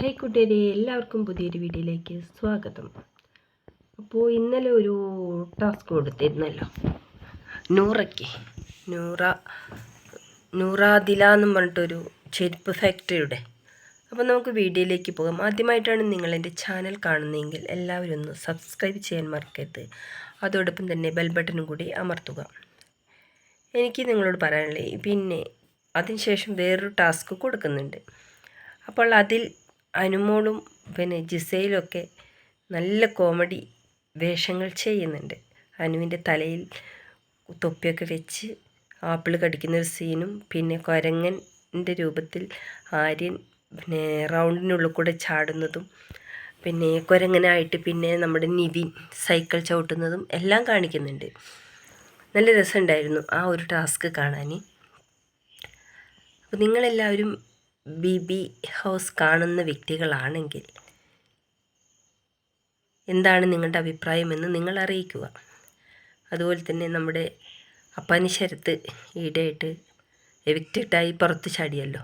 Hi കുട്ടികളെ എല്ലാവർക്കും പുതിയൊരു വീഡിയോയിലേക്ക് സ്വാഗതം. അപ്പോൾ ഇന്നലെ ഒരു ടാസ്ക് കൊടുത്തിരുന്നല്ലോ. നൂറയ്ക്ക്. നൂറ നൂറാദില എന്നും പറഞ്ഞിട്ടൊരു ചെരുപ്പ് ഫാക്ടറിയുടെ. അപ്പോൾ നമുക്ക് വീഡിയോയിലേക്ക് പോകാം. ആദ്യമായിട്ടാണ് നിങ്ങൾ എന്റെ ചാനൽ കാണുന്നതെങ്കിൽ എല്ലാവരും ഒന്ന് സബ്സ്ക്രൈബ് ചെയ്യാൻ മറക്കരുത്. അതോടൊപ്പം തന്നെ ബെൽ ബട്ടണും കൂടി അമർത്തുക. എനിക്ക് നിങ്ങളോട് പറയാനുള്ളത് പിന്നെ അതിനുശേഷം വേറൊരു ടാസ്ക് കൊടുക്കുന്നുണ്ട്. അപ്പോൾ അതിൽ അനുമോളും പിന്നെ ജിസയിലൊക്കെ നല്ല കോമഡി വേഷങ്ങൾ ചെയ്യുന്നുണ്ട്. അനുവിന്റെ തലയിൽ തൊപ്പിയൊക്കെ വെച്ച് ആപ്പിൾ കടിക്കുന്ന ഒരു സീനും പിന്നെ കൊരങ്ങന്റെ രൂപത്തിൽ ആര്യൻ പിന്നെ റൗണ്ടിനുള്ളിൽ കൂടെ ചാടുന്നതും പിന്നെ കുരങ്ങനായിട്ട് പിന്നെ നമ്മുടെ നിവിൻ സൈക്കിൾ ചവിട്ടുന്നതും എല്ലാം കാണിക്കുന്നുണ്ട്. നല്ല രസമുണ്ടായിരുന്നു ആ ഒരു ടാസ്ക് കാണാൻ. അപ്പോൾ നിങ്ങളെല്ലാവരും ബി ബി ഹൗസ് കാണുന്ന വ്യക്തികളാണെങ്കിൽ എന്താണ് നിങ്ങളുടെ അഭിപ്രായമെന്ന് നിങ്ങൾ അറിയിക്കുക. അതുപോലെ തന്നെ നമ്മുടെ അപ്പനിശരത്ത് ഈടെയായിട്ട് എവിക്റ്റഡായി പുറത്ത് ചാടിയല്ലോ.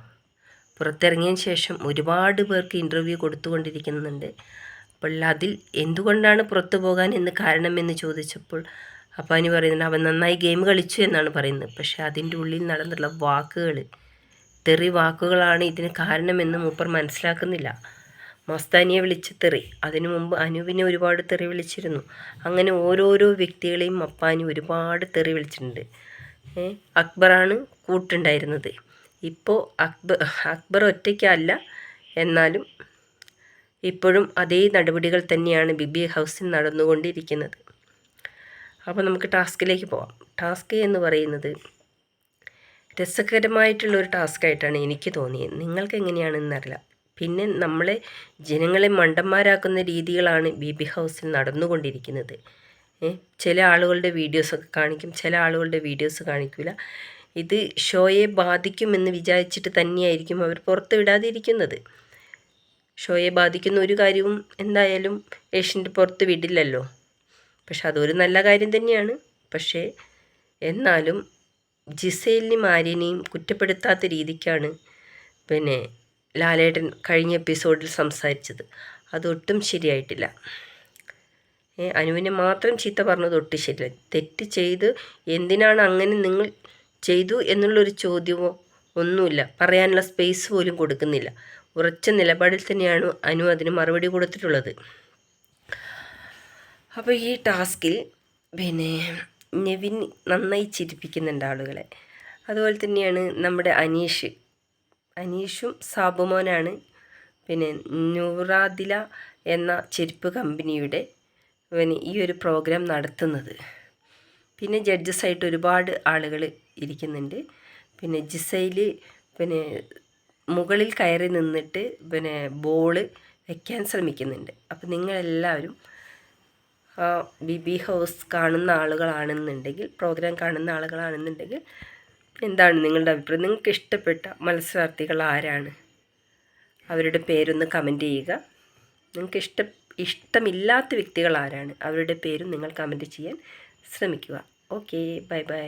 പുറത്തിറങ്ങിയ ശേഷം ഒരുപാട് പേർക്ക് ഇന്റർവ്യൂ കൊടുത്തുകൊണ്ടിരിക്കുന്നുണ്ട്. അപ്പോൾ അതിൽ എന്തുകൊണ്ടാണ് പുറത്തു പോകാൻ എന്ന് കാരണമെന്ന് ചോദിച്ചപ്പോൾ അപ്പാനി പറയുന്നത് അവൻ നന്നായി ഗെയിം കളിച്ചു എന്നാണ് പറയുന്നത്. പക്ഷേ അതിന്റെ ഉള്ളിൽ നടന്നുള്ള വാക്കുകൾ തെറി വാക്കുകളാണ് ഇതിന് കാരണമെന്ന് മൂപ്പർ മനസ്സിലാക്കുന്നില്ല. മസ്താനിയെ വിളിച്ച തെറി. അതിനു മുമ്പ് അനുവിനെ ഒരുപാട് തെറി വിളിച്ചിരുന്നു. അങ്ങനെ ഓരോരോ വ്യക്തികളെയും അപ്പാനി ഒരുപാട് തെറി വിളിച്ചിട്ടുണ്ട്. അക്ബറാണ് കൂട്ടുണ്ടായിരുന്നത്. ഇപ്പോൾ അക്ബർ അക്ബർ ഒറ്റയ്ക്കല്ല. എന്നാലും ഇപ്പോഴും അതേ നടപടികൾ തന്നെയാണ് ബിബി ഹൗസിൽ നടന്നുകൊണ്ടിരിക്കുന്നത്. അപ്പോൾ നമുക്ക് ടാസ്കിലേക്ക് പോവാം. ടാസ്ക് എന്ന് പറയുന്നത് രസകരമായിട്ടുള്ള ഒരു ടാസ്ക്കായിട്ടാണ് എനിക്ക് തോന്നിയത്. നിങ്ങൾക്ക് എങ്ങനെയാണെന്നറിയില്ല പിന്നെ നമ്മളെ ജനങ്ങളെ മണ്ടന്മാരാക്കുന്ന രീതികളാണ് ബി ബി ഹൗസിൽ നടന്നുകൊണ്ടിരിക്കുന്നത്. ചില ആളുകളുടെ വീഡിയോസൊക്കെ കാണിക്കും ചില ആളുകളുടെ വീഡിയോസ് കാണിക്കില്ല ഇത് ഷോയെ ബാധിക്കുമെന്ന് വിചാരിച്ചിട്ട് തന്നെയായിരിക്കും അവർ പുറത്ത് വിടാതിരിക്കുന്നത്. ഷോയെ ബാധിക്കുന്ന ഒരു കാര്യവും എന്തായാലും ഏഷ്യന്റെ പുറത്ത് വിടില്ലല്ലോ. പക്ഷെ അതൊരു നല്ല കാര്യം തന്നെയാണ്. പക്ഷേ എന്നാലും ജിസേലിനെയും ആര്യനെയും കുറ്റപ്പെടുത്താത്ത രീതിക്കാണ് പിന്നെ ലാലേട്ടൻ കഴിഞ്ഞ എപ്പിസോഡിൽ സംസാരിച്ചത്. അതൊട്ടും ശരിയായിട്ടില്ല. അനുവിനെ മാത്രം ചീത്ത പറഞ്ഞത് ഒട്ടും ശരിയല്ല. തെറ്റ് ചെയ്ത് എന്തിനാണ് അങ്ങനെ നിങ്ങൾ ചെയ്തു എന്നുള്ളൊരു ചോദ്യമോ ഒന്നുമില്ല. പറയാനുള്ള സ്പേസ് പോലും കൊടുക്കുന്നില്ല. ഉറച്ച നിലപാടിൽ തന്നെയാണ് അനു അതിന് മറുപടി കൊടുത്തിട്ടുള്ളത്. അപ്പോൾ ഈ ടാസ്കിൽ പിന്നെ നെവിൻ നന്നായി ചിരിപ്പിക്കുന്നുണ്ട് ആളുകളെ. അതുപോലെ തന്നെയാണ് നമ്മുടെ അനീഷ്. അനീഷും സാബുമോനാണ്. പിന്നെ നൂറാദില എന്ന ചെരുപ്പ് കമ്പനിയുടെ പിന്നെ ഈ ഒരു പ്രോഗ്രാം നടത്തുന്നത്. പിന്നെ ജഡ്ജസായിട്ട് ഒരുപാട് ആളുകൾ ഇരിക്കുന്നുണ്ട്. പിന്നെ ജിസയിൽ പിന്നെ മുകളിൽ കയറി നിന്നിട്ട് പിന്നെ ബോൾ വയ്ക്കാൻ ശ്രമിക്കുന്നുണ്ട്. അപ്പം നിങ്ങളെല്ലാവരും ബി ബി ഹൗസ് കാണുന്ന ആളുകളാണെന്നുണ്ടെങ്കിൽ പ്രോഗ്രാം കാണുന്ന ആളുകളാണെന്നുണ്ടെങ്കിൽ എന്താണ് നിങ്ങളുടെ അഭിപ്രായം? നിങ്ങൾക്ക് ഇഷ്ടപ്പെട്ട മത്സരാർത്ഥികൾ ആരാണ്? അവരുടെ പേരൊന്ന് കമന്റ് ചെയ്യുക. നിങ്ങൾക്ക് ഇഷ്ട ഇഷ്ടമില്ലാത്ത വ്യക്തികൾ ആരാണ്? അവരുടെ പേരും നിങ്ങൾ കമന്റ് ചെയ്യാൻ ശ്രമിക്കുക. Okay bye bye